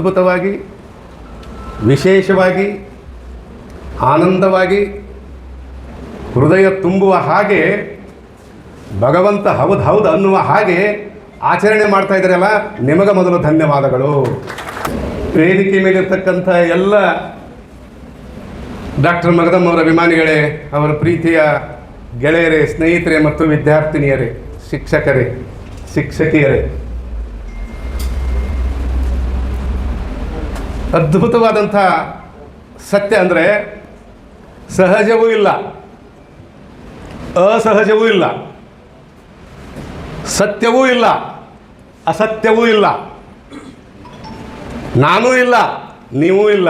ಅದ್ಭುತವಾಗಿ, ವಿಶೇಷವಾಗಿ, ಆನಂದವಾಗಿ, ಹೃದಯ ತುಂಬುವ ಹಾಗೆ, ಭಗವಂತ ಹೌದು ಹೌದು ಅನ್ನುವ ಹಾಗೆ ಆಚರಣೆ ಮಾಡ್ತಾ ಇದ್ದಾರಲ್ಲ, ನಿಮಗೆ ಮೊದಲು ಧನ್ಯವಾದಗಳು. ವೇದಿಕೆ ಮೇಲಿರ್ತಕ್ಕಂಥ ಎಲ್ಲ ಡಾಕ್ಟರ್ ಮಗದಮ್ಮವರ ಅಭಿಮಾನಿಗಳೇ, ಅವರ ಪ್ರೀತಿಯ ಗೆಳೆಯರೇ, ಸ್ನೇಹಿತರೆ ಮತ್ತು ವಿದ್ಯಾರ್ಥಿನಿಯರೇ, ಶಿಕ್ಷಕರೇ, ಶಿಕ್ಷಕಿಯರೇ. ಅದ್ಭುತವಾದಂಥ ಸತ್ಯ ಅಂದರೆ ಸಹಜವೂ ಇಲ್ಲ, ಅಸಹಜವೂ ಇಲ್ಲ, ಸತ್ಯವೂ ಇಲ್ಲ, ಅಸತ್ಯವೂ ಇಲ್ಲ. ನಾನೂ ಇಲ್ಲ, ನೀವೂ ಇಲ್ಲ.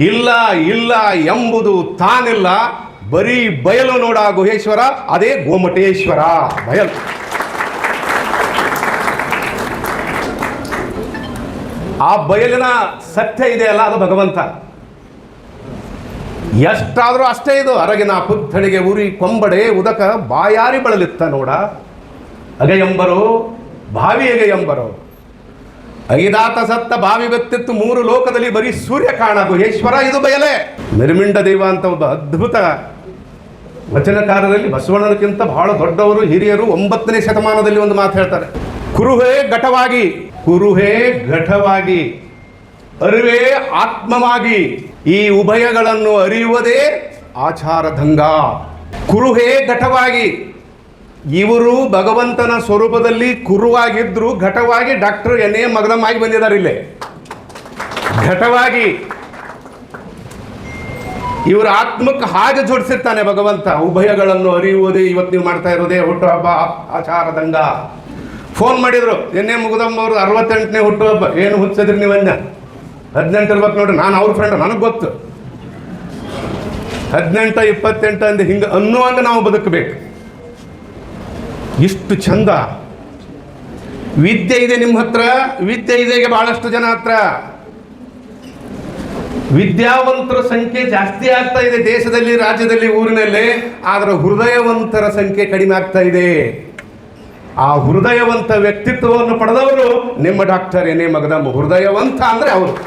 ಇಲ್ಲ ಇಲ್ಲ ಎಂಬುದು ತಾನಿಲ್ಲ, ಬರೀ ಬಯಲು ನೋಡ ಗುಹೇಶ್ವರ ಅದೇ ಗೋಮಟೇಶ್ವರ ಬಯಲು. ಆ ಬಯಲಿನ ಸತ್ಯ ಇದೆಯಲ್ಲ, ಅದು ಭಗವಂತ. ಎಷ್ಟಾದರೂ ಅಷ್ಟೇ ಇದು. ಅರಗಿನ ಪುತ್ಥಳಿಗೆ ಉರಿ ಕೊಂಬಡೆ ಉದಕ ಬಾಯಾರಿ ಬಳಲಿತ್ತ ನೋಡ. ಅಗೆಯಂಬರು ಬಾವಿ ಅಗೆಯಂಬರು. ಐದಾತ ಸತ್ತ ಬಾವಿ ಬೆತ್ತಿತ್ತು ಮೂರು ಲೋಕದಲ್ಲಿ ಬರೀ ಸೂರ್ಯ ಕಾಣ ಗುಹೇಶ್ವರ ಇದು ಬಯಲೆ. ನಿರ್ಮಿಂಡ ದೈವ ಅಂತ ಒಬ್ಬ ಅದ್ಭುತ ವಚನಕಾರರಲ್ಲಿ ಬಸವಣ್ಣನಕ್ಕಿಂತ ಬಹಳ ದೊಡ್ಡವರು, ಹಿರಿಯರು, ಒಂಬತ್ತನೇ ಶತಮಾನದಲ್ಲಿ ಒಂದು ಮಾತು ಹೇಳ್ತಾರೆ. ಕುರುಹೇ ಘಟವಾಗಿ ಕುರುಹೇ ಘಟವಾಗಿ, ಅರಿವೇ ಆತ್ಮವಾಗಿ, ಈ ಉಭಯಗಳನ್ನು ಅರಿಯುವುದೇ ಆಚಾರದಂಗ ಕುರುಹೇ ಘಟವಾಗಿ, ಇವರು ಭಗವಂತನ ಸ್ವರೂಪದಲ್ಲಿ ಕುರುವಾಗಿದ್ರು ಘಟವಾಗಿ ಡಾಕ್ಟರ್ ಎನ್ ಎ ಮಗದಮ್ಮಾಗಿ ಬಂದಿದ್ದಾರೆ ಇಲ್ಲೇ. ಘಟವಾಗಿ, ಇವರ ಆತ್ಮಕ್ಕೆ ಹಾಗೆ ಜೋಡಿಸಿರ್ತಾನೆ ಭಗವಂತ. ಉಭಯಗಳನ್ನು ಅರಿಯುವುದೇ ಇವತ್ತು ನೀವು ಮಾಡ್ತಾ ಇರೋದೇ ಹುಟ್ಟುಹಬ್ಬ ಆಚಾರದಂಗ ಫೋನ್ ಮಾಡಿದ್ರು ಎನ್ನೇ ಮುಗುದಮ್ಮ ಅವರು ಅರವತ್ತೆಂಟನೇ ಹುಟ್ಟುಹಬ್ಬ, ಏನು ಹುಚ್ಚಿದ್ರಿ ನೀವು ಅಂದ. ಹದಿನೆಂಟು ಇರ್ಬೇಕು ನೋಡ್ರಿ, ನಾನು ಅವ್ರ ಫ್ರೆಂಡ್ ನನಗೆ ಗೊತ್ತು. ಹದಿನೆಂಟು, ಇಪ್ಪತ್ತೆಂಟು ಅಂದು ಹಿಂಗೆ ಅನ್ನುವಂಗೆ ನಾವು ಬದುಕಬೇಕು. ಇಷ್ಟು ಚಂದ. ವಿದ್ಯೆ ಇದೆ ನಿಮ್ಮ ಹತ್ರ, ವಿದ್ಯೆ ಇದೆ ಈಗ ಬಹಳಷ್ಟು ಜನ ಹತ್ರ. ವಿದ್ಯಾವಂತರ ಸಂಖ್ಯೆ ಜಾಸ್ತಿ ಆಗ್ತಾ ಇದೆ ದೇಶದಲ್ಲಿ, ರಾಜ್ಯದಲ್ಲಿ, ಊರಿನಲ್ಲಿ, ಆದರೆ ಹೃದಯವಂತರ ಸಂಖ್ಯೆ ಕಡಿಮೆ ಆಗ್ತಾ ಇದೆ. ಆ ಹೃದಯವಂತ ವ್ಯಕ್ತಿತ್ವವನ್ನು ಪಡೆದವರು ನಿಮ್ಮ ಡಾಕ್ಟರ್ ಎನೆ ಮಗದಮ್ಮ. ಹೃದಯವಂತ ಅಂದರೆ ಅವರು.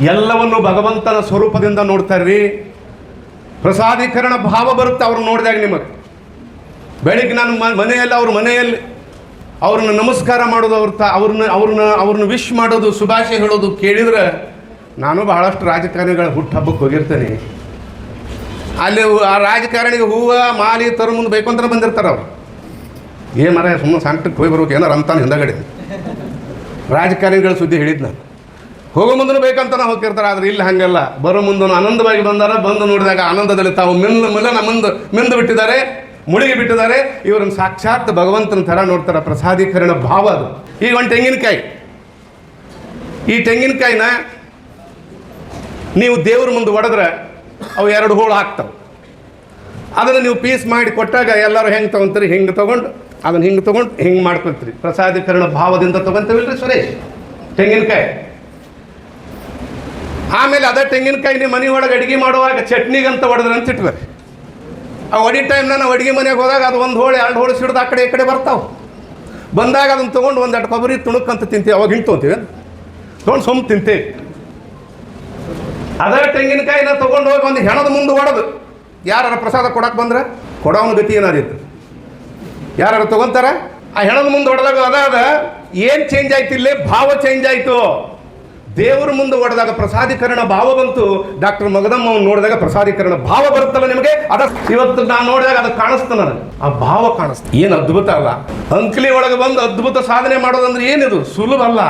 ಎಲ್ಲವನ್ನು ಭಗವಂತನ ಸ್ವರೂಪದಿಂದ ನೋಡ್ತಾರ್ರಿ ಪ್ರಸಾದೀಕರಣ ಭಾವ ಬರುತ್ತೆ ಅವ್ರು ನೋಡಿದಾಗ ನಿಮಗೆ. ಬೆಳಿಗ್ಗೆ ನಾನು ಮನೆಯಲ್ಲಿ, ಅವ್ರ ಮನೆಯಲ್ಲಿ ಅವ್ರನ್ನ ನಮಸ್ಕಾರ ಮಾಡೋದು ಅವ್ರ ತ, ಅವ್ರನ್ನ ಅವ್ರನ್ನ ಅವ್ರನ್ನ ವಿಶ್ ಮಾಡೋದು, ಶುಭಾಶಯ ಹೇಳೋದು ಕೇಳಿದ್ರೆ ನಾನು ಬಹಳಷ್ಟು ರಾಜಕಾರಣಿಗಳ ಹುಟ್ಟುಹಬ್ಬಕ್ಕೆ ಹೋಗಿರ್ತೇನೆ. ಅಲ್ಲಿ ಆ ರಾಜಕಾರಣಿಗೆ ಹೂವು, ಮಾಲಿ ತರ ಮುಂದೆ ಬೇಕು ಅಂತ ಬಂದಿರ್ತಾರೆ ಅವ್ರು. ಏ ಮರ ಸುಮ್ಮನೆ ಸಂಕಟಕ್ಕೆ ಹೋಗಿ ಬರ್ಬೇಕು ಏನಾರು ಅಂತಾನೆ ಹಿಂದಗಡೆ. ರಾಜಕಾರಣಿಗಳ ಸುದ್ದಿ ಹೇಳಿದ್ ನಾನು. ಹೋಗೋ ಮುಂದೂ ಬೇಕಂತ ಹೋಗಿರ್ತಾರೆ ಆದ್ರೆ ಇಲ್ಲಿ ಹಂಗಲ್ಲ. ಬರೋ ಮುಂದೂ ಆನಂದವಾಗಿ ಬಂದಾರ, ಬಂದು ನೋಡಿದಾಗ ಆನಂದದಲ್ಲಿ ತಾವು ಮಿಂದು ಮಿಲನ ಮುಂದೆ, ಮಿಂದು ಬಿಟ್ಟಿದ್ದಾರೆ, ಮುಳುಗಿ ಬಿಟ್ಟಿದ್ದಾರೆ. ಇವರನ್ನು ಸಾಕ್ಷಾತ್ ಭಗವಂತನ ಥರ ನೋಡ್ತಾರೆ, ಪ್ರಸಾದೀಕರಣ ಭಾವ ಅದು. ಈಗ ಒಂದು ತೆಂಗಿನಕಾಯಿ. ಈ ತೆಂಗಿನಕಾಯಿನ ನೀವು ದೇವ್ರ ಮುಂದೆ ಒಡೆದ್ರೆ ಅವು ಎರಡು ಹೋಳು ಹಾಕ್ತಾವೆ. ಅದನ್ನು ನೀವು ಪೀಸ್ ಮಾಡಿ ಕೊಟ್ಟಾಗ ಎಲ್ಲರೂ ಹೆಂಗೆ ತೊಗೊಂತೀರಿ? ಹಿಂಗೆ ತೊಗೊಂಡು ಅದನ್ನು ಹಿಂಗೆ ತೊಗೊಂಡು ಹಿಂಗೆ ಮಾಡ್ಕೊತೀರಿ ಪ್ರಸಾದೀಕರಣ ಭಾವದಿಂದ ತೊಗೊಂತೀವಿಲ್ರಿ ಸುರೇಶ್? ತೆಂಗಿನಕಾಯಿ. ಆಮೇಲೆ ಅದೇ ತೆಂಗಿನಕಾಯಿ ನೀವು ಮನೆ ಒಳಗೆ ಅಡುಗೆ ಮಾಡುವಾಗ ಚಟ್ನಿಗಂತ ಅಂತ ಇಟ್ಬೇಕು ಆ ಒಡಿ ಟೈಮ್ನ ನಾವು ಅಡುಗೆ ಮನೆಗೆ ಹೋದಾಗ ಅದು ಒಂದು ಹೋಳಿ, ಎರಡು ಹೋಳಿ ಸಿಡ್ದು ಆ ಕಡೆ ಈ ಕಡೆ ಬರ್ತಾವೆ. ಬಂದಾಗ ಅದನ್ನು ತೊಗೊಂಡು ಒಂದು ಎರಡು ಕೊಬ್ಬರಿ ತುಣುಕಂತ ತಿಂತೀವಿ, ಅವಾಗ ಹಿಂಗೆ ತೊಗೊಂತೀವಿ ತೊಗೊಂಡು ಸುಮ್ಮ ತಿಂತೀವಿ. ಅದೇ ತೆಂಗಿನಕಾಯಿನ ತೊಗೊಂಡು ಹೋಗಿ ಒಂದು ಹೆಣದ ಮುಂದೆ ಹೊಡೆದು ಯಾರು ಪ್ರಸಾದ ಕೊಡಕ್ಕೆ ಬಂದ್ರೆ ಕೊಡೋವನ ಗತಿ ಏನಾದಿತ್ತು ಯಾರು ತಗೊಂತಾರ ಆ ಹೆಣದ ಮುಂದೆ ಹೊಡೆದಾಗ ಅದಾದ ಏನು ಚೇಂಜ್ ಆಯ್ತು ಇಲ್ಲಿ? ಭಾವ ಚೇಂಜ್ ಆಯಿತು. ದೇವರ ಮುಂದೆ ಹೊಡೆದಾಗ ಪ್ರಸಾದೀಕರಣ ಭಾವ ಬಂತು. ಡಾಕ್ಟರ್ ಮಗದಮ್ಮ ನೋಡಿದಾಗ ಪ್ರಸಾದೀಕರಣ ಭಾವ ಬರುತ್ತಲ್ಲ ನಿಮಗೆ? ಅದ ಇವತ್ತು ನಾನು ನೋಡಿದಾಗ ಅದು ಕಾಣಿಸ್ತ ನನಗೆ. ಆ ಭಾವ ಕಾಣಿಸ್ತು. ಏನು ಅದ್ಭುತ ಅಲ್ಲ. ಅಂಕಲಿ ಒಳಗೆ ಬಂದು ಅದ್ಭುತ ಸಾಧನೆ ಮಾಡೋದಂದ್ರೆ ಏನಿದು? ಸುಲಭ ಅಲ್ಲ.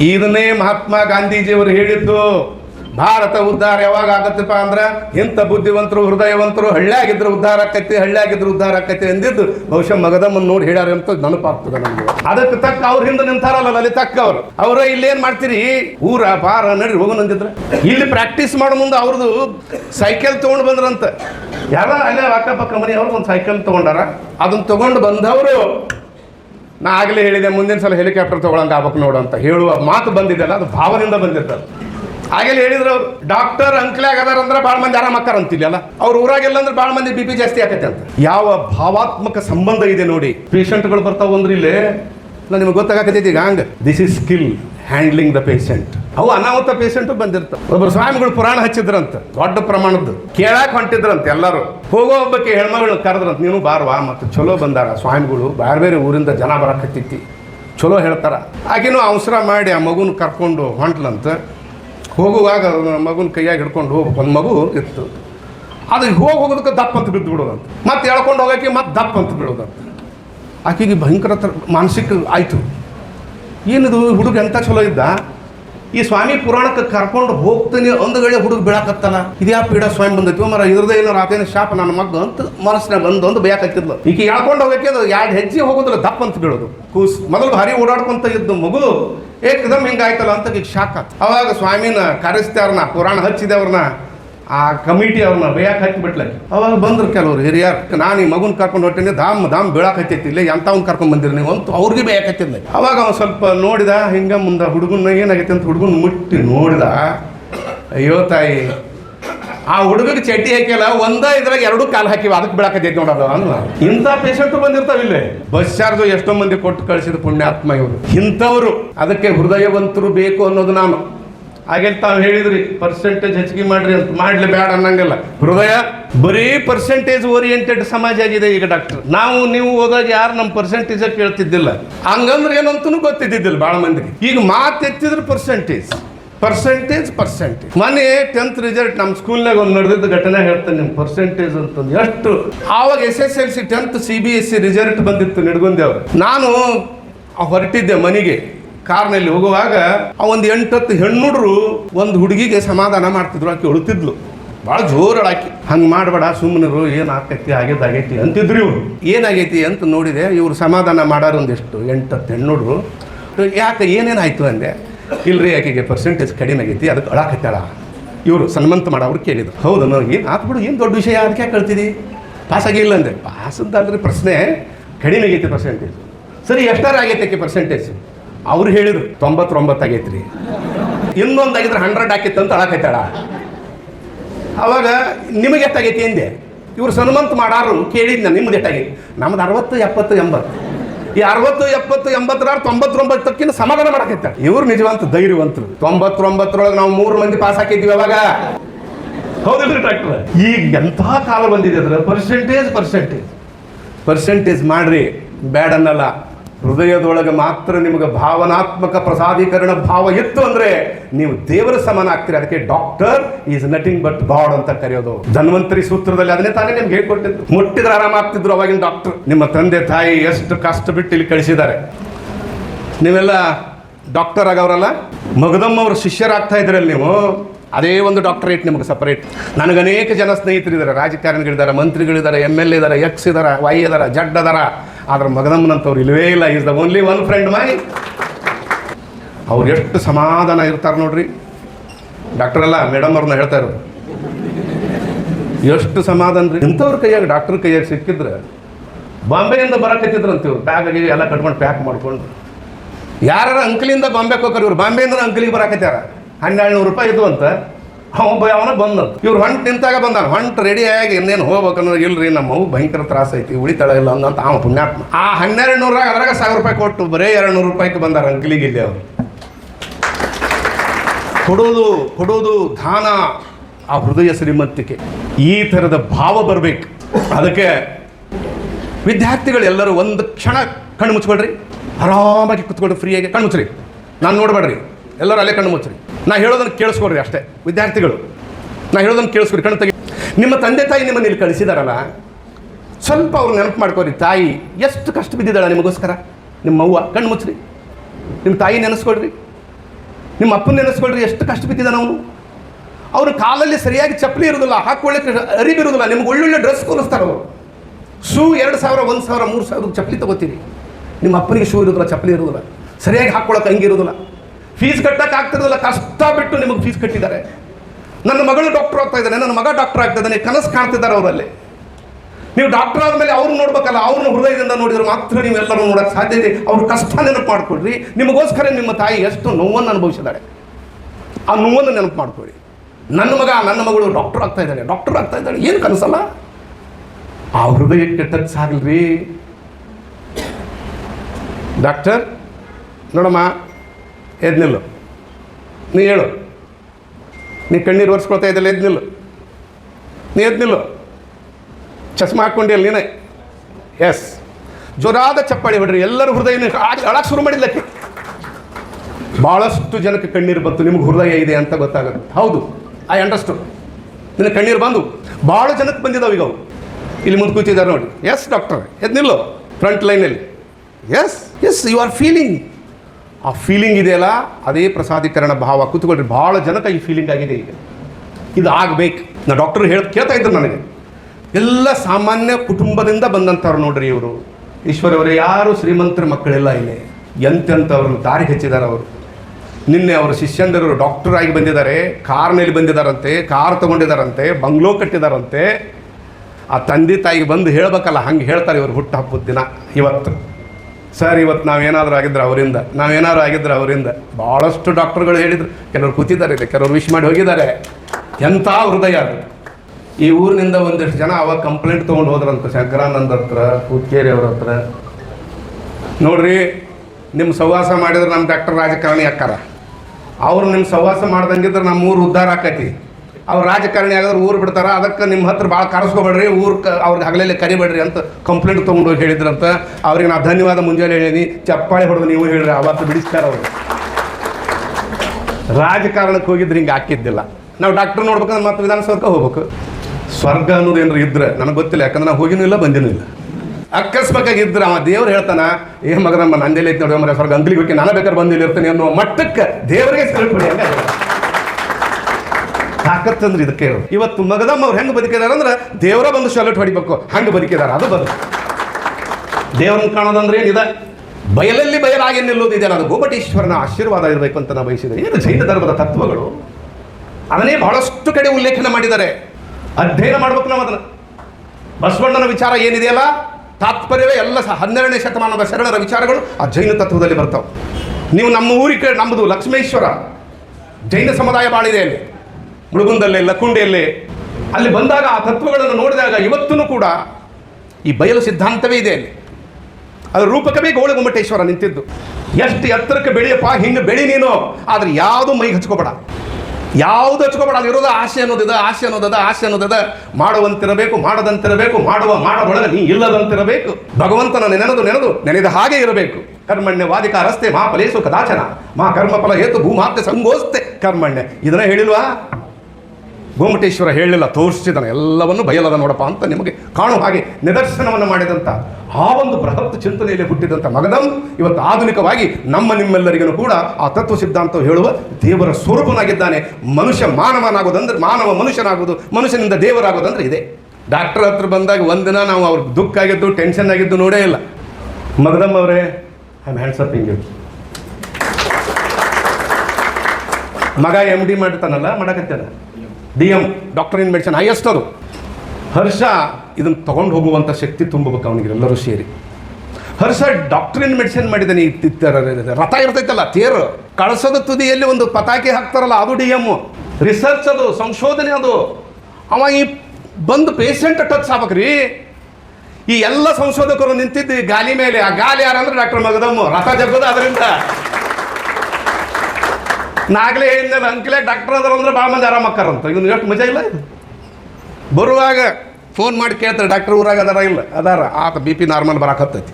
ಇದನ್ನೇ ಮಹಾತ್ಮ ಗಾಂಧೀಜಿಯವರು ಹೇಳಿದ್ದು. ಭಾರತ ಉದ್ಧಾರ ಯಾವಾಗ ಆಗತ್ತಪ್ಪ ಅಂದ್ರೆ ಇಂಥ ಬುದ್ಧಿವಂತರು, ಹೃದಯವಂತರು ಹಳ್ಳಿಯಾಗಿದ್ರು ಉದ್ಧಾರ ಆಕೈತಿ, ಹಳ್ಳಿಯಾಗಿದ್ರು ಉದ್ಧಾರ ಆಕೈತಿ ಎಂದಿದ್ದು ಬಹುಶಃ ಮಗದಮ್ಮನ್ ನೋಡಿ ಹೇಳ್ಯಾರ ಅಂತ ನೆನಪಾಗ್ತದೆ ನಮಗೆ. ಅದಕ್ಕೆ ತಕ್ಕ ಅವ್ರ ಹಿಂದೆ ನಿಂತಾರಲ್ಲ ಲಲಿತಕ್ಕ ಅವರು. ಇಲ್ಲಿ ಇಲ್ಲೇನ್ ಮಾಡ್ತೀರಿ? ಊರ ಪಾರ ನಡಿ ಹೋಗೋಣ ಅಂದಿದ್ರೆ ಇಲ್ಲಿ ಪ್ರಾಕ್ಟೀಸ್ ಮಾಡೋ ಮುಂದೆ ಅವ್ರದ್ದು ಸೈಕಲ್ ತೊಗೊಂಡು ಬಂದ್ರಂತ. ಯಾರ? ಅಲ್ಲೇ ಅಕ್ಕಪಕ್ಕ ಮನೆಯವ್ರು ಒಂದು ಸೈಕಲ್ ತಗೊಂಡಾರ. ಅದನ್ನ ತಗೊಂಡು ಬಂದವರು, ನಾ ಆಗಲೇ ಹೇಳಿದೆ, ಮುಂದಿನ ಸಲ ಹೆಲಿಕಾಪ್ಟರ್ ತೊಗೊಳಂಗೆ ಆಗ್ಬೇಕು ನೋಡು ಅಂತ. ಹೇಳುವ ಮಾತು ಬಂದಿದ್ದಲ್ಲ, ಅದು ಭಾವದಿಂದ ಬಂದಿರ್ತದೆ ಆಗಲೇ ಹೇಳಿದ್ರು ಅವ್ರು ಡಾಕ್ಟರ್ ಅಂಕ್ಲೇ ಆಗದಾರ ಅಂದ್ರೆ ಭಾಳ ಮಂದಿ ಆರಾಮ ಆಕಾರ ಅಂತಿಲ್ಲ ಅವ್ರ ಊರಾಗೆಲ್ಲ ಅಂದ್ರೆ ಭಾಳ ಮಂದಿ ಬಿ ಪಿ ಜಾಸ್ತಿ ಆಕೈತೆ ಅಂತ. ಯಾವ ಭಾವಾತ್ಮಕ ಸಂಬಂಧ ಇದೆ ನೋಡಿ. ಪೇಷಂಟ್ಗಳು ಬರ್ತಾವ ಅಂದ್ರೆ ಇಲ್ಲಿ ನಾನು ನಿಮಗೆ ಗೊತ್ತಾಗತ್ತೈತಿ ಈಗ ಹಂಗೆ. This is skill handling the patient ಅವು ಅನಾಹುತ ಪೇಷಂಟು ಬಂದಿರ್ತಾವೆ ಒಬ್ಬರು ಸ್ವಾಮಿಗಳು ಪುರಾಣ ಹಚ್ಚಿದ್ರಂತ ದೊಡ್ಡ ಪ್ರಮಾಣದ್ದು. ಕೇಳಾಕ್ ಹೊಂಟಿದ್ರಂತ ಎಲ್ಲರೂ. ಹೋಗೋ ಒಬ್ಬಕ್ಕೆ ಹೆಣ್ಮಗಳು ಕರೆದ್ರಂತ ನೀನು ಬಾರ್ವಾ ಮತ್ತು ಚಲೋ ಬಂದಾರ ಸ್ವಾಮಿಗಳು ಬೇರೆ ಬೇರೆ ಊರಿಂದ ಜನ ಬರಕತ್ತಿತ್ತಿ. ಚಲೋ ಹೇಳ್ತಾರ. ಆಕಿನೂ ಅವಸರ ಮಾಡಿ ಆ ಮಗುನ ಕರ್ಕೊಂಡು ಹೊಂಟ್ಲಂತ ಹೋಗುವಾಗ ಮಗುನ ಕೈಯಾಗಿ ಹಿಡ್ಕೊಂಡು ಹೋಗ್ಬೇಕು. ಒಂದು ಮಗು ಇತ್ತು. ಅದು ಹೋಗಿ ಹೋಗೋದಕ್ಕೆ ದಪ್ಪ ಅಂತ ಬಿದ್ದು ಬಿಡೋದಂತ. ಮತ್ತೆ ಎಳ್ಕೊಂಡು ಹೋಗೋಕೆ ಮತ್ತೆ ದಪ್ಪ ಅಂತ ಬಿಡೋದಂತ. ಆಕೆಗೆ ಭಯಂಕರ ಮಾನಸಿಕ ಆಯಿತು. ಏನಿದು, ಹುಡುಗ ಎಂಥ ಚಲೋ ಇದ್ದ? ಈ ಸ್ವಾಮಿ ಪುರಾಣಕ್ಕೆ ಕರ್ಕೊಂಡು ಹೋಗ್ತೀನಿ, ಒಂದು ವೇಳೆ ಹುಡುಗ ಬೀಳಾಕತ್ತಲ್ಲ ಇದ್ಯಾ ಪೀಡ ಸ್ವಾಮಿ ಬಂದೈತಿ? ಮರ ಇದ್ರದೇ ಏನೋ ರಾತೇನ ಶಾಪ ನನ್ನ ಮಗ ಅಂತ ಮನಸ್ಸಿನಾಗ ಬಂದು ಒಂದು ಬೇಕತ್ತಿದ್ಲು ಈಗ ಎಳ್ಕೊಂಡು ಹೋಗಕ್ಕೆ ಅದು ಎರಡು ಹೆಜ್ಜೆ ಹೋಗೋದಿಲ್ಲ, ದಪ್ಪ ಅಂತ ಬೀಳೋದು. ಕೂಸ್, ಮೊದಲು ಭಾರಿ ಓಡಾಡ್ಕೊಂತ ಇದ್ದು ಮಗು ಏಕದಮ್ ಹಿಂಗಾಯ್ತಲ್ಲ ಅಂತ ಈಗ ಶಾಕ್ ಅವಾಗ ಸ್ವಾಮಿನ ಕರೆಸ್ತಾರನ್ನ ಪುರಾಣ ಹಚ್ಚಿದೆ ಅವ್ರನ್ನ. ಆ ಕಮಿಟಿ ಅವ್ರನ್ನ ಬೇಯಕ್ಕೆ ಹಚ್ಚಿಬಿಟ್ಲೆ ಅವಾಗ ಬಂದ್ರು ಕೆಲವ್ರು, ಹಿರಿಯರು, ನಾನು ಈ ಮಗುನ ಕರ್ಕೊಂಡು ಹೊಟ್ಟೆನೆ ದಾಮ್ ದಾಮ್ ಬೀಳಾಕತ್ತೈತಿ ಇಲ್ಲ ಎಂಥವ್ನ ಕರ್ಕೊಂಡು ಬಂದಿರಿ ನೀವು ಅಂತ ಅವ್ರಿಗೆ ಬೇಯಕತ್ತಿಲ್ಲ ಅವಾಗ ಅವ್ನು ಸ್ವಲ್ಪ ನೋಡಿದ, ಹಿಂಗೆ ಮುಂದೆ ಹುಡುಗನ ಏನಾಗೈತೆ ಅಂತ ಹುಡುಗನ ಮುಟ್ಟಿ ನೋಡಿದ, ಅಯ್ಯೋ ತಾಯಿ ಆ ಹುಡುಗಗೆ ಚಡ್ಡಿ ಹಾಕಿಲ್ಲ ಒಂದ ಇದ್ರಾಗ ಎರಡು ಕಾಲು ಹಾಕಿವ ಅದಕ್ಕೆ ಬೀಳಾಕತ್ತೈತಿ ನೋಡೋದು ಅಲ್ಲ ಇಂಥ ಪೇಷಂಟ್ ಬಂದಿರ್ತಾವ ಇಲ್ಲೇ. ಬಸ್ ಚಾರ್ಜ್ ಎಷ್ಟೋ ಮಂದಿ ಕೊಟ್ಟು ಕಳಿಸಿದ ಪುಣ್ಯಾತ್ಮ ಇವರು. ಇಂಥವ್ರು. ಅದಕ್ಕೆ ಹೃದಯವಂತರು ಬೇಕು ಅನ್ನೋದು ನಾನು. ಹಾಗೆ ತಾವು ಹೇಳಿದ್ರಿ ಪರ್ಸೆಂಟೇಜ್ ಹೆಚ್ಚಿಗೆ ಮಾಡ್ರಿ ಅಂತ. ಮಾಡ್ಲಿ ಬೇಡ ಅನ್ನಂಗಿಲ್ಲ. ಹೃದಯ ಬರೀ ಪರ್ಸೆಂಟೇಜ್ ಓರಿಯೆಂಟೆಡ್ ಸಮಾಜ ಆಗಿದೆ ಈಗ ಡಾಕ್ಟರ್ ನಾವು ನೀವು ಹೋದಾಗ ಯಾರು ನಮ್ಮ ಪರ್ಸೆಂಟೇಜ್ ಕೇಳ್ತಿದ್ದಿಲ್ಲ. ಹಂಗಂದ್ರೆ ಏನಂತೂ ಗೊತ್ತಿದ್ದಿದ್ದಿಲ್ಲ ಭಾಳ ಮಂದಿಗೆ. ಈಗ ಮಾತು ಎತ್ತಿದ್ರೆ ಪರ್ಸೆಂಟೇಜ್ ಪರ್ಸೆಂಟೇಜ್ ಪರ್ಸೆಂಟೇಜ್ ಮೊನ್ನೆ ಟೆಂತ್ ರಿಸಲ್ಟ್ ನಮ್ಮ ಸ್ಕೂಲ್ನಾಗ ಒಂದು ನಡೆದಿದ್ದ ಘಟನೆ ಹೇಳ್ತೇನೆ ನಿಮ್ಮ ಪರ್ಸೆಂಟೇಜ್ ಅಂತಂದು. ಎಷ್ಟು? ಆವಾಗ S S L C tenth C B S C result ಬಂದಿತ್ತು ನಿಡ್ಗೊಂದೇವ್ರು ನಾನು ಹೊರಟಿದ್ದೆ ಮನೆಗೆ. ಕಾರ್ನಲ್ಲಿ ಹೋಗುವಾಗ ಆ ಒಂದು ಎಂಟತ್ತು ಹೆಣ್ಣುಡ್ರು ಒಂದು ಹುಡುಗಿಗೆ ಸಮಾಧಾನ ಮಾಡ್ತಿದ್ರು, ಆಕೆ ಉಳಿತಿದ್ಲು. ಭಾಳ ಜೋರಳಾಕಿ ಹಂಗೆ ಮಾಡಬೇಡ ಸುಮ್ಮನರು ಏನು ಆಕೈತಿ ಆಗೈತಿ ಆಗೈತಿ ಅಂತಿದ್ರು ಇವ್ರು. ಏನಾಗೈತಿ ಅಂತ ನೋಡಿದೆ, ಇವರು ಸಮಾಧಾನ ಮಾಡಾರ ಒಂದಿಷ್ಟು. ಎಂಟತ್ತು ಹೆಣ್ಣುಡ್ರು. ಯಾಕೆ ಏನೇನಾಯ್ತು ಅಂದೆ? ಇಲ್ರಿ ಆಕೆಗೆ ಪರ್ಸೆಂಟೇಜ್ ಕಡಿಮೆ ಆಗೈತಿ, ಅದಕ್ಕೆ ಅಳಾಕತ್ತಾಳ. ಇವರು ಸನ್ಮಂತ ಮಾಡೋರು ಕೇಳಿದ್ರು. ಹೌದು ನನಗೆ ಏನು ಆತು ಬಿಡು, ಏನು ದೊಡ್ಡ ವಿಷಯ ಅದಕ್ಕೆ ಯಾಕೆ ಕಳ್ತಿದಿ? ಪಾಸ್ ಆಗಿಲ್ಲ ಅಂದೆ. ಅಂದ್ರೆ ಪ್ರಶ್ನೆ ಕಡಿಮೆ ಆಗೈತಿ ಪರ್ಸೆಂಟೇಜ್ ಸರಿ, ಎಷ್ಟಾರ ಆಗೈತೆ ಆಕೆ ಪರ್ಸೆಂಟೇಜ್ ಅವ್ರು ಹೇಳಿದ್ರು, ತೊಂಬತ್ತೊಂಬತ್ತು ಆಗೈತೆ ರೀ ಇನ್ನೊಂದು ಆಗಿದ್ರೆ ಹಂಡ್ರೆಡ್ ಹಾಕಿತ್ತು ಅಂತ ಅಳಕತ್ತಾಳ. ಅವಾಗ ನಿಮಗೆ ಎತ್ತಾಗೈತಿ ಎಂದೆ ಇವ್ರು ಸನ್ಮಂತ ಮಾಡಾರು ಕೇಳಿದ್ ನಾನು ನಿಮ್ದು ಎಷ್ಟಾಗೈತಿ? ನಮ್ದು ಅರವತ್ತು, ಎಪ್ಪತ್ತು, ಎಂಬತ್ತು. ಈ ಅರವತ್ತು ಎಪ್ಪತ್ತು ಎಂಬತ್ತರ ತೊಂಬತ್ತೊಂಬತ್ತಕ್ಕಿಂತ ಸಮಾಧಾನ ಮಾಡಕೈತ. ಇವ್ರು ನಿಜವಂತ ಧೈರ್ಯವಂತರು. ತೊಂಬತ್ತೊಂಬತ್ತರೊಳಗೆ ನಾವು ಮೂರು ಮಂದಿ ಪಾಸ್ ಹಾಕಿದ್ವಿ ಅವಾಗ. ಹೌದಿಲ್ರಿ ಡಾಕ್ಟರ್ ಈಗ ಎಂಥ ಕಾಲ ಬಂದಿದೆ ಅಂದ್ರೆ ಪರ್ಸೆಂಟೇಜ್ ಪರ್ಸೆಂಟೇಜ್ ಪರ್ಸೆಂಟೇಜ್ ಮಾಡ್ರಿ ಬ್ಯಾಡ್ ಅನ್ನಲ್ಲ ಹೃದಯದೊಳಗೆ ಮಾತ್ರ ನಿಮಗೆ ಭಾವನಾತ್ಮಕ ಪ್ರಸಾದೀಕರಣ ಭಾವ ಇತ್ತು ಅಂದ್ರೆ ನೀವು ದೇವರ ಸಮಾನ ಆಗ್ತೀರಿ ಅದಕ್ಕೆ doctor is nothing but god ಅಂತ ಕರೆಯೋದು. ಧನ್ವಂತರಿ ಸೂತ್ರದಲ್ಲಿ ಅದನ್ನೇ ತಾನೇ ನಿಮ್ಗೆ ಹೇಳ್ಕೊಟ್ಟಿದ್ರು ಮುಟ್ಟಿದ್ರೆ ಆರಾಮಾಗ್ತಿದ್ರು ಅವಾಗಿನ ಡಾಕ್ಟರ್ ನಿಮ್ಮ ತಂದೆ, ತಾಯಿ ಎಷ್ಟು ಕಷ್ಟ ಬಿಟ್ಟು ಇಲ್ಲಿ ಕಳಿಸಿದ್ದಾರೆ. ನೀವೆಲ್ಲ ಡಾಕ್ಟರ್ ಆಗವರಲ್ಲ? ಮಗದಮ್ಮವ್ರ ಶಿಷ್ಯರಾಗ್ತಾ ಇದ್ರಲ್ಲಿ ನೀವು? ಅದೇ ಒಂದು ಡಾಕ್ಟರೇಟ್ ನಿಮಗೆ ಸಪರೇಟ್ ನನಗೆ ಅನೇಕ ಜನ ಸ್ನೇಹಿತರಿದ್ದಾರೆ. ರಾಜಕಾರಣಿಗಳಿದ್ದಾರೆ, ಮಂತ್ರಿಗಳಿದ್ದಾರೆ ಎಂ ಎಲ್ ಎ ಇದ್ದಾರೆ ಎಕ್ಸ್ ಇದ್ದಾರೆ ವೈ ಇದ್ದಾರೆ ಜಡ್ ಅದಾರ ಆದ್ರೆ ಮಗದಮ್ಮನಂತವ್ರು ಇಲ್ಲವೇ ಇಲ್ಲ. Is the only one friend my ಅವ್ರು ಎಷ್ಟು ಸಮಾಧಾನ ಇರ್ತಾರೆ ನೋಡ್ರಿ. ಡಾಕ್ಟರ್ ಅಲ್ಲ ಮೇಡಮ್ ಅವ್ರನ್ನ ಹೇಳ್ತಾ ಇರೋದು. ಎಷ್ಟು ಸಮಾಧಾನ ರೀ. ಇಂಥವ್ರ ಕೈಯಾಗ ಡಾಕ್ಟರ್ ಕೈಯಾಗ ಸಿಕ್ಕಿದ್ರೆ ಬಾಂಬೆಯಿಂದ ಬರಕತ್ತಿದ್ರು ಬ್ಯಾಗ್ ಆಗಿ ಎಲ್ಲ ಕಟ್ಕೊಂಡು ಪ್ಯಾಕ್ ಮಾಡ್ಕೊಂಡು. ಯಾರ ಅಂಕಲಿಂದ ಬಾಂಬೆಗೆ ಹೋಗ್ರಿ ಇವ್ರು. ಬಾಂಬೆಯಿಂದ ಅಂಕಲಿಗೆ ಬರಕತ್ಯಾರ ಹನ್ನೆರಡು ನೂರು ರೂಪಾಯಿ ಇದ್ವು ಅಂತ. ಅವ ಒಬ್ಬ ಅವನ ಬಂದಂತ ಇವ್ರು ಹೊಂಟ್ ನಿಂತಾಗ ಬಂದಾನ. ಹೊಂಟ್ ರೆಡಿ ಆಗಿ ಇನ್ನೇನು ಅನ್ನೋದು ಇಲ್ರಿ, ನಮ್ಮ ಮಗು ಭಯಂಕರ ತ್ರಾಸ ಐತಿ, ಉಳಿತಾಳ ಇಲ್ಲ ಅಂದಂತ ಅವ ಪುಣ್ಯಾತ್ಮ. ಆ ಹನ್ನೆರಡು ನೂರಾಗ ಅದ್ರಾಗ ಸಾವಿರ ರೂಪಾಯಿ ಕೊಟ್ಟು ಬರೇ ಎರಡು ನೂರು ರೂಪಾಯಿಗೆ ಬಂದಾರ ಅಂಕಲಿಗೆ ಇಲ್ಲಿ ಅವರು. ಕೊಡೋದು ಕೊಡೋದು ದಾನ ಆ ಹೃದಯ ಶ್ರೀಮಂತಿಕೆ. ಈ ಥರದ ಭಾವ ಬರಬೇಕು. ಅದಕ್ಕೆ ವಿದ್ಯಾರ್ಥಿಗಳು ಎಲ್ಲರೂ ಒಂದು ಕ್ಷಣ ಕಣ್ಣು ಮುಚ್ಕೊಳ್ರಿ. ಆರಾಮಾಗಿ ಕುತ್ಕೊಂಡು ಫ್ರೀಯಾಗಿ ಕಣ್ಣು ಮುಚ್ಚ್ರಿ ನಾನು ನೋಡಬೇಡ್ರಿ. ಎಲ್ಲರೂ ಅಲ್ಲೇ ಕಣ್ಣು ಮುಚ್ಚ್ರಿ ನಾ ಹೇಳೋದನ್ನು ಕೇಳಿಸ್ಕೊಡ್ರಿ ಅಷ್ಟೇ. ವಿದ್ಯಾರ್ಥಿಗಳು, ನಾ ಹೇಳೋದನ್ನು ಕೇಳಿಸ್ಕೊಡ್ರಿ. ಕಣ್ಣು ತೆಗಿ. ನಿಮ್ಮ ತಂದೆ ತಾಯಿ ನಿಮ್ಮನ್ನು ಇಲ್ಲಿ ಕಳಿಸಿದಾರಲ್ಲ, ಸ್ವಲ್ಪ ಅವ್ರು ನೆನಪು ಮಾಡ್ಕೊರಿ. ತಾಯಿ ಎಷ್ಟು ಕಷ್ಟ ಬಿದ್ದಿದ್ದಾಳೆ ನಿಮಗೋಸ್ಕರ? ನಿಮ್ಮ ಅವ್ವ, ಕಣ್ಣು ಮುಚ್ಚ್ರಿ. ನಿಮ್ಮ ತಾಯಿ ನೆನೆಸ್ಕೊಳ್ರಿ ನಿಮ್ಮ ಅಪ್ಪನ ನೆನೆಸ್ಕೊಳ್ರಿ ಎಷ್ಟು ಕಷ್ಟ ಬಿದ್ದಿದ್ದಾನೆ ಅವನು? ಅವ್ರ ಕಾಲಲ್ಲಿ ಸರಿಯಾಗಿ ಚಪ್ಪಲಿ ಇರೋದಿಲ್ಲ ಹಾಕೊಳ್ಳಿಕ್ಕೆ ಅರಿವಿರೋದಿಲ್ಲ ನಿಮ್ಗೆ ಒಳ್ಳೊಳ್ಳೆ ಡ್ರೆಸ್ ಕೊಲಿಸ್ತಾರೆ ಅವರು. ಶೂ ಎರಡು ಸಾವಿರ, ಒಂದು ಸಾವಿರ, ಮೂರು ಸಾವಿರ ಚಪ್ಪಲಿ ತಗೋತೀರಿ. ನಿಮ್ಮ ಅಪ್ಪನಿಗೆ ಶೂ ಇರೋದಿಲ್ಲ ಚಪ್ಪಲಿ ಇರೋದಿಲ್ಲ ಸರಿಯಾಗಿ ಹಾಕ್ಕೊಳಕ್ಕೆ ಅಂಗಿ ಇರೋದಿಲ್ಲ ಫೀಸ್ ಕಟ್ಟಕ್ಕೆ ಆಗ್ತಿರೋದಿಲ್ಲ, ಕಷ್ಟ ಬಿಟ್ಟು ನಿಮಗೆ ಫೀಸ್ ಕಟ್ಟಿದ್ದಾರೆ. ನನ್ನ ಮಗಳು ಡಾಕ್ಟರ್ ಆಗ್ತಾ ಇದ್ದಾನೆ, ನನ್ನ ಮಗ ಡಾಕ್ಟರ್ ಆಗ್ತಾ ಇದ್ದಾನೆ, ಕನಸು ಕಾಣ್ತಿದ್ದಾರೆ ಅವರಲ್ಲಿ. ನೀವು ಡಾಕ್ಟರ್ ಆದಮೇಲೆ ಅವ್ರು ನೋಡ್ಬೇಕಲ್ಲ, ಅವ್ರನ್ನ ಹೃದಯದಿಂದ ನೋಡಿದ್ರೆ ಮಾತ್ರ ನೀವೆಲ್ಲರೂ ನೋಡೋಕ್ಕೆ ಸಾಧ್ಯ ಇದೆ. ಅವ್ರ ಕಷ್ಟ ನೆನಪು ಮಾಡ್ಕೊಡ್ರಿ ನಿಮಗೋಸ್ಕರ ನಿಮ್ಮ ತಾಯಿ ಎಷ್ಟು ನೋವನ್ನು ಅನುಭವಿಸಿದ್ದಾಳೆ ಆ ನೋವನ್ನು ನೆನಪು ಮಾಡ್ಕೊಳ್ರಿ. ನನ್ನ ಮಗ, ನನ್ನ ಮಗಳು ಡಾಕ್ಟರ್ ಆಗ್ತಾ ಇದ್ದಾಳೆ, ಡಾಕ್ಟರ್ ಆಗ್ತಾ ಇದ್ದಾಳೆ, ಏನು ಕನಸಲ್ಲ? ಆ ಹೃದಯಕ್ಕೆ ಟಚ್ ಆಗಲ್ರಿ ಡಾಕ್ಟರ್, ನೋಡಮ್ಮ ಎದ್ದು ನಿಲ್ಲು ನೀ ಹೇಳು. ನೀ ಕಣ್ಣೀರು ಒರೆಸ್ಕೊಳ್ತಾ ಇದ್ದಲ್ಲ ಎದ್ದು ನಿಲ್ಲು ನೀ ಎದ್ದು ನಿಲ್ಲು ಚಸ್ಮಾ ಹಾಕ್ಕೊಂಡಿಲ್ಲ ನೀನೇ? ಎಸ್ ಜೋರಾದ ಚಪ್ಪಾಳಿ ಹೊಡ್ರಿ, ಎಲ್ಲರೂ ಹೃದಯ ಅಳಕ್ಕೆ ಶುರು ಮಾಡಿಲ್ಲಕ್ಕೆ ಭಾಳಷ್ಟು ಜನಕ್ಕೆ ಕಣ್ಣೀರು ಬಂತು, ನಿಮ್ಗೆ ಹೃದಯ ಇದೆ ಅಂತ ಗೊತ್ತಾಗುತ್ತೆ. ಹೌದು ಐ ಅಂಡರ್ಸ್ಟುಡ್ ನಿನ್ನ ಕಣ್ಣೀರು ಬಂದು ಭಾಳ ಜನಕ್ಕೆ ಬಂದಿದ್ದಾವೆ ಈಗ ಅವು. ಇಲ್ಲಿ ಮುಂದೆ ಕೂತಿದ್ದಾರೆ ನೋಡಿ. ಎಸ್ ಡಾಕ್ಟರ್ ಎದ್ದು ನಿಲ್ಲು ಫ್ರಂಟ್ ಲೈನಲ್ಲಿ S S U R feeling ಆ ಫೀಲಿಂಗ್ ಇದೆಯಲ್ಲ? ಅದೇ ಪ್ರಸಾದೀಕರಣ ಭಾವ. ಕೂತ್ಕೊಳ್ರಿ, ಭಾಳ ಜನಕ ಈ ಫೀಲಿಂಗ್ ಆಗಿದೆ ಈಗ. ಇದು ಆಗಬೇಕು ನಾ ಡಾಕ್ಟರ್ ಹೇಳಿ ಕೇಳ್ತಾ ಇದ್ರು ನನಗೆ. ಎಲ್ಲ ಸಾಮಾನ್ಯ ಕುಟುಂಬದಿಂದ ಬಂದಂಥವ್ರು ನೋಡ್ರಿ ಇವರು. ಈಶ್ವರ ಅವರು ಯಾರು ಶ್ರೀಮಂತರ ಮಕ್ಕಳೆಲ್ಲ ಇಲ್ಲಿ. ಎಂತೆಂಥವ್ರು, ದಾರಿ ಹೆಚ್ಚಿದ್ದಾರೆ ಅವರು. ನಿನ್ನೆ ಅವರ ಶಿಷ್ಯಂದರು ಡಾಕ್ಟರ್ ಆಗಿ ಬಂದಿದ್ದಾರೆ. ಕಾರ್ನಲ್ಲಿ ಬಂದಿದ್ದಾರಂತೆ ಕಾರ್ ತಗೊಂಡಿದ್ದಾರಂತೆ ಬಂಗ್ಲೋ ಕಟ್ಟಿದಾರಂತೆ. ಆ ತಂದೆ ತಾಯಿಗೆ ಬಂದು ಹೇಳಬೇಕಲ್ಲ, ಹಂಗೆ ಹೇಳ್ತಾರೆ ಇವರು ಹುಟ್ಟು ಹಬ್ಬದ ದಿನ. ಇವತ್ತು. ಸರ್ ಇವತ್ತು ನಾವೇನಾದರೂ ಆಗಿದ್ರೆ ಅವರಿಂದ, ನಾವೇನಾದ್ರು ಆಗಿದ್ರೆ ಅವರಿಂದ. ಭಾಳಷ್ಟು ಡಾಕ್ಟರ್ಗಳು ಹೇಳಿದರು. ಕೆಲವರು ಕೂತಿದ್ದಾರೆ ಇಲ್ಲಿ, ಕೆಲವರು ವಿಶ್ ಮಾಡಿ ಹೋಗಿದ್ದಾರೆ. ಎಂಥ ಹೃದಯ ಅದು. ಈ ಊರಿನಿಂದ ಒಂದಿಷ್ಟು ಜನ ಅವಾಗ ಕಂಪ್ಲೇಂಟ್ ತೊಗೊಂಡು ಹೋದ್ರಂತ, ಶಂಕರಾನಂದ್ ಹತ್ರ, ಕೂತ್ಕೇರಿ ಅವ್ರ ಹತ್ರ. ನೋಡ್ರಿ ನಿಮ್ಮ ಸಹವಾಸ ಮಾಡಿದ್ರೆ ನಮ್ಮ ಡಾಕ್ಟರ್ ರಾಜಕಾರಣಿ ಅಕ್ಕಾರ. ಅವ್ರು ನಿಮ್ಮ ಸಹವಾಸ ಮಾಡ್ದಂಗಿದ್ರೆ ನಮ್ಮ ಊರು ಉದ್ಧಾರ ಆಕೈತಿ. ಅವ್ರು ರಾಜಕಾರಣಿ ಆಗಿದ್ರೆ ಊರು ಬಿಡ್ತಾರೆ, ಅದಕ್ಕೆ ನಿಮ್ಮ ಹತ್ರ ಭಾಳ ಕರೆಸ್ಕೊಬೇಡ್ರಿ ಊರು ಕ ಅವ್ರಿಗೆ ಹಗಲಲ್ಲಿ ಕರಿಬೇಡ್ರಿ ಅಂತ ಕಂಪ್ಲೇಂಟ್ ತೊಗೊಂಡು ಹೋಗಿ ಹೇಳಿದ್ರಂತ. ಅವ್ರಿಗೆ ನಾ ಧನ್ಯವಾದ ಮುಂಜಾನೆ ಹೇಳೀನಿ. ಚಪ್ಪಾಳೆ ಹೊಡೆದು ನೀವು ಹೇಳ್ರಿ ಅವತ್ತು ಬಿಡಿಸ್ತಾರೆ ಅವರು. ರಾಜಕಾರಣಕ್ಕೆ ಹೋಗಿದ್ರೆ ಹಿಂಗೆ ಹಾಕಿದ್ದಿಲ್ಲ. ನಾವು ಡಾಕ್ಟರ್ ನೋಡ್ಬೇಕಂದ್ರೆ ಮತ್ತೆ ವಿಧಾನಸೌಧಕ್ಕೆ ಹೋಗ್ಬೇಕು. ಸ್ವರ್ಗ ಅನ್ನೋದು ಏನಾರು ಇದ್ರೆ ನನಗೆ ಗೊತ್ತಿಲ್ಲ, ಯಾಕಂದ್ರೆ ನಾವು ಹೋಗಿನೂ ಇಲ್ಲ, ಬಂದಿನೂ ಇಲ್ಲ. ಅಕಸ್ಮಾತಾಗಿ ಇದ್ರೆ ಅವ ದೇವ್ರು ಹೇಳ್ತಾನ, ಏ ಮಗ ನಮ್ಮ ನಂದೇಲಿ ಐತಿ ನೋಡಿ ಸ್ವರ್ಗ, ಅಂಗ್ಲಿಗೆ ಹೋಗಿ, ನಾನು ಬೇಕಾದ್ರೆ ಬಂದಿಲ್ಲ ಇರ್ತೀನಿ ಅನ್ನೋ ಮಟ್ಟಕ್ಕೆ ದೇವರಿಗೆ ಸೇರ್ಪಡಿ ಹಂಗ ತಾಕತ್ತಂದ್ರೆ ಇದಕ್ಕೆ ಹೇಳು. ಇವತ್ತು ಮಗದಮ್ಮ ಅವ್ರು ಹೆಂಗೆ ಬದುಕಿದಾರೆ ಅಂದ್ರೆ ದೇವರ ಬಂದು ಶಾಲೆಟ್ ಹೊಡಿಬೇಕು. ಹಂಗೆ ಬದುಕಿದಾರೆ. ಅದು ಬದು. ದೇವರನ್ನ ಕಾಣೋದಂದ್ರೆ ಏನಿದೆ? ಬಯಲಲ್ಲಿ ಬಯಲಾಗಿ ನಿಲ್ಲೋದಿದೆ ನಾನು ಗೋಪಟೇಶ್ವರನ ಆಶೀರ್ವಾದ ಇರಬೇಕು ಅಂತ ನಾವು ಬಯಸಿದೆ. ಏನು ಜೈನ ಧರ್ಮದ ತತ್ವಗಳು? ಅದನ್ನೇ ಬಹಳಷ್ಟು ಕಡೆ ಉಲ್ಲೇಖನ ಮಾಡಿದ್ದಾರೆ. ಅಧ್ಯಯನ ಮಾಡ್ಬೇಕು ನಾವು ಅದನ್ನು. ಬಸವಣ್ಣನ ವಿಚಾರ ಏನಿದೆಯಲ್ಲ? ತಾತ್ಪರ್ಯವೇ ಎಲ್ಲ ಸಹ ಹನ್ನೆರಡನೇ ಶತಮಾನದ ಶರಣರ ವಿಚಾರಗಳು ಆ ಜೈನ ತತ್ವದಲ್ಲಿ ಬರ್ತಾವೆ. ನೀವು ನಮ್ಮ ಊರಿಗೆ ನಮ್ಮದು ಲಕ್ಷ್ಮೇಶ್ವರ ಜೈನ ಸಮುದಾಯ ಬಾಳಿದೆ ಅಲ್ಲಿ. ಮುಳುಗುಂದಲ್ಲಿ ಲಕುಂಡೆಯಲ್ಲೇ. ಅಲ್ಲಿ ಬಂದಾಗ ಆ ತತ್ವಗಳನ್ನು ನೋಡಿದಾಗ ಇವತ್ತೂ ಕೂಡ ಈ ಬಯಲು ಸಿದ್ಧಾಂತವೇ ಇದೆ ಅಲ್ಲಿ. ಅದರ ರೂಪಕವೇ ಗೋಳು ಗುಮ್ಮಟೇಶ್ವರ ನಿಂತಿದ್ದು. ಎಷ್ಟು ಎತ್ತರಕ್ಕೆ ಬೆಳೆಯಪ್ಪ, ಹಿಂಗೆ ಬೆಳಿ ನೀನು? ಆದರೆ ಯಾವುದು ಮೈಗೆ ಹಚ್ಕೋಬೇಡ. ಯಾವುದು ಹಚ್ಕೋಬೇಡ, ಅಲ್ಲಿ ಇರೋದು ಆಸೆ ಅನ್ನೋದಿದೆ, ಆಸೆ ಅನ್ನೋದದ ಆಸೆ ಅನ್ನೋದದ. ಮಾಡುವಂತಿರಬೇಕು, ಮಾಡದಂತಿರಬೇಕು, ಮಾಡುವ, ಮಾಡಬೊಳಗೆ ನೀ ಇಲ್ಲದಂತಿರಬೇಕು. ಭಗವಂತನ ನೆನೆದು ನೆನೆದು, ನೆನೆದ ಹಾಗೆ ಇರಬೇಕು. ಕರ್ಮಣ್ಯ ವಾದಿಕ ರಸ್ತೆ ಮಾ ಫಲೇಸು ಕದಾಚನ. ಮಾ ಕರ್ಮಫಲ ಹೇತು ಭೂಮಾತೆ ಸಂಗೋಸ್ತೆ. ಕರ್ಮಣ್ಯ, ಇದನ್ನ ಹೇಳಿಲ್ವಾ? ಗೋಮಟೇಶ್ವರ ಹೇಳಲಿಲ್ಲ ತೋರಿಸಿದನು ಎಲ್ಲವನ್ನು ಬಯಲದ ನೋಡಪ್ಪ ಅಂತ ನಿಮಗೆ ಕಾಣುವ ಹಾಗೆ ನಿದರ್ಶನವನ್ನು ಮಾಡಿದಂಥ ಆ ಒಂದು ಬೃಹತ್ ಚಿಂತನೆಯಲ್ಲಿ ಹುಟ್ಟಿದಂಥ ಮಗದಂ ಇವತ್ತು ಆಧುನಿಕವಾಗಿ ನಮ್ಮ ನಿಮ್ಮೆಲ್ಲರಿಗೂ ಕೂಡ ಆ ತತ್ವ ಸಿದ್ಧಾಂತ ಹೇಳುವ ದೇವರ ಸ್ವರೂಪನಾಗಿದ್ದಾನೆ. ಮನುಷ್ಯ ಮಾನವನಾಗೋದಂದ್ರೆ, ಮಾನವ ಮನುಷ್ಯನಾಗೋದು, ಮನುಷ್ಯನಿಂದ ದೇವರಾಗೋದಂದ್ರೆ ಇದೆ. ಡಾಕ್ಟರ್ ಹತ್ರ ಬಂದಾಗ ಒಂದಿನ ನಾವು ಅವ್ರ ದುಃಖ ಆಗಿದ್ದು, ಟೆನ್ಷನ್ ಆಗಿದ್ದು ನೋಡೇ ಇಲ್ಲ. ಮಗದಮ್ ಅವರೇ ಐ ಆಮ್ ಹ್ಯಾಂಡ್ಸ್ ಅಪ್ ಹಿಂಗೆ ಮಗ ಎಂ ಡಿ ಮಾಡ್ತಾನಲ್ಲ ಮಾಡಕತ್ತಾನ D M doctor in medicine highest ಅದು ಹರ್ಷ ಇದನ್ನು ತಗೊಂಡು ಹೋಗುವಂಥ ಶಕ್ತಿ ತುಂಬಬೇಕು ಅವನಿಗೆ, ಎಲ್ಲರೂ ಸೇರಿ. ಹರ್ಷ ಡಾಕ್ಟರ್ ಇನ್ ಮೆಡಿಸಿನ್ ಮಾಡಿದ್ದಾನೆ ರಥ ಇರ್ತೈತಲ್ಲ, ತೇರು. ಕಳಸದ ತುದಿಯಲ್ಲಿ ಒಂದು ಪತಾಕೆ ಹಾಕ್ತಾರಲ್ಲ, ಅದು ಡಿ ಎಂ ರಿಸರ್ಚ್ ಅದು, ಸಂಶೋಧನೆ ಅದು. ಅವ ಈ ಬಂದು ಪೇಷಂಟ್ ಟಚ್ ಆಗ್ಬೇಕ್ರಿ. ಈ ಎಲ್ಲ ಸಂಶೋಧಕರು ನಿಂತಿದ್ದು ಗಾಲಿ ಮೇಲೆ, ಆ ಗಾಲಿ ಯಾರಂದ್ರೆ ಡಾಕ್ಟರ್ ಮಗದಮ್ಮ, ರಥ ಜಗ್ಗೋದು ಅದರಿಂದ. ನಾಗಲೇ ಹಿಂದೆ ಅಂಕಲೇ ಡಾಕ್ಟರ್ ಅದಾರ ಅಂದ್ರೆ ಭಾಳ ಮಂದಿ ಆರಾಮಕ್ಕಾರಂತ ಇವ್ನು ಎಷ್ಟು ಮಜಾ ಇಲ್ಲ ಬರುವಾಗ ಫೋನ್ ಮಾಡಿ ಕೇಳ್ತಾರೆ, ಡಾಕ್ಟರ್ ಊರಾಗ ಅದಾರ ಇಲ್ಲ? ಅದಾರ. ಆತ ಬಿ ಪಿ ನಾರ್ಮಲ್ ಬರಾಕತ್ತೈತಿ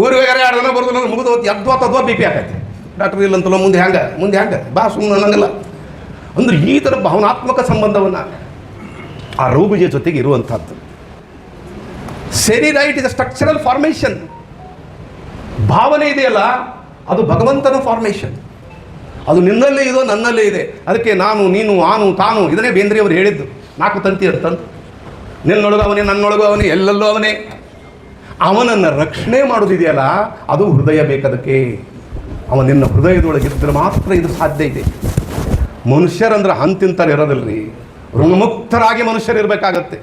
ಊರಿಗೆ ಯಾರು ಎರಡು ದಿನ ಬರೋದು ನಾನು ಮುಗಿದು ಹೋಗಿ ಎದ್ವಾ ತದ್ವಾ ಬಿ ಪಿ ಆಕೈತಿ. ಡಾಕ್ಟರ್ ಇಲ್ಲ ಅಂತಲ್ಲ ಮುಂದೆ ಹ್ಯಾಂಗ? ಮುಂದೆ ಹ್ಯಾಂಗ? ಬಾ ಸುಮ್ಮನೆ ಅನ್ನಂಗಿಲ್ಲ. ಅಂದ್ರೆ ಈ ಥರ ಭಾವನಾತ್ಮಕ ಸಂಬಂಧವನ್ನು ಆ ರೋಗಿಯ ಜೊತೆಗೆ ಇರುವಂಥದ್ದು. ಸೆರಿರೈಟ್ ಇಸ್ ಅ ಸ್ಟ್ರಕ್ಚರಲ್ ಫಾರ್ಮೇಷನ್ ಭಾವನೆ ಇದೆಯಲ್ಲ, ಅದು ಭಗವಂತನ ಫಾರ್ಮೇಷನ್ ಅದು ನಿನ್ನಲ್ಲೇ ಇದೋ ನನ್ನಲ್ಲೇ ಇದೆ. ಅದಕ್ಕೆ ನಾನು, ನೀನು, ಆನು, ತಾನು, ಇದನ್ನೇ ಬೇಂದ್ರೆಯವರು ಹೇಳಿದ್ದು. ನಾಲ್ಕು ತಂತಿ ತಂತು. ನಿನ್ನೊಳಗೂ ಅವನೇ, ನನ್ನೊಳಗೂ ಅವನೇ, ಎಲ್ಲೆಲ್ಲೋ ಅವನೇ. ಅವನನ್ನು ರಕ್ಷಣೆ ಮಾಡೋದಿದೆಯಲ್ಲ, ಅದು ಹೃದಯ ಬೇಕದಕ್ಕೆ. ಅವ ನಿನ್ನ ಹೃದಯದೊಳಗಿದ್ರೆ ಮಾತ್ರ ಇದು ಸಾಧ್ಯ ಇದೆ. ಮನುಷ್ಯರಂದ್ರೆ ಅಂತಿಂತಾರೆ ಇರೋದಿಲ್ಲ ರೀ ಋಣಮುಕ್ತರಾಗಿ ಮನುಷ್ಯರು ಇರಬೇಕಾಗತ್ತೆ